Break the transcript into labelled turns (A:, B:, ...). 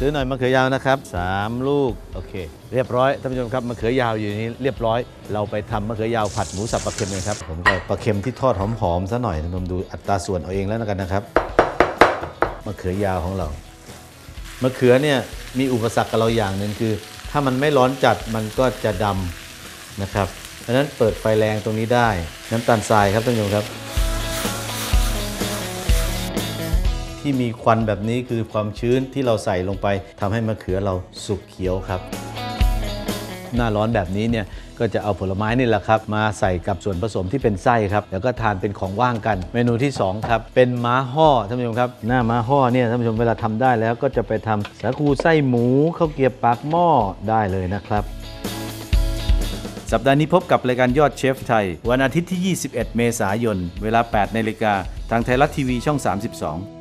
A: ซื้อหน่อยมะเขือยาวนะครับสามลูกโอเค เรียบร้อยท่านผู้ชมครับมะเขือยาวอยู่นี้เรียบร้อย เราไปทำมะเขือยาวผัดหมูสับปลาเค็มเลยครับผมก็ปลาเค็มที่ทอดหอมๆซะหน่อยท่านผู้ชมดูอัตราส่วนเอาเองแล้วกันนะครับมะเขือยาวของเรามะเขือเนี่ยมีอุปสรรคกับเราอย่างหนึ่งคือ ถ้ามันไม่ร้อนจัดมันก็จะดำนะครับเพราะฉะนั้นเปิดไฟแรงตรงนี้ได้ น้ำตาลทรายครับท่านผู้ชมครับ ที่มีควันแบบนี้คือความชื้นที่เราใส่ลงไปทำให้มะเขือเราสุกเขียวครับ หน้าร้อนแบบนี้เนี่ยก็จะเอาผลไม้นี่แหละครับ มาใส่กับส่วนผสมที่เป็นไส้ครับ แล้วก็ทานเป็นของว่างกัน เมนูที่ 2 ครับ เป็นม้าห่อท่านผู้ชมครับ หน้าม้าห่อเนี่ยท่านผู้ชมเวลาทำได้แล้วก็จะไปทำสาคูไส้หมูข้าวเกรียบปากหม้อได้เลยนะครับ สัปดาห์นี้พบกับรายการยอดเชฟไทย วันอาทิตย์ที่ 21 เมษายน เวลา 8นาฬิกาทางไทยรัฐทีวีช่อง 32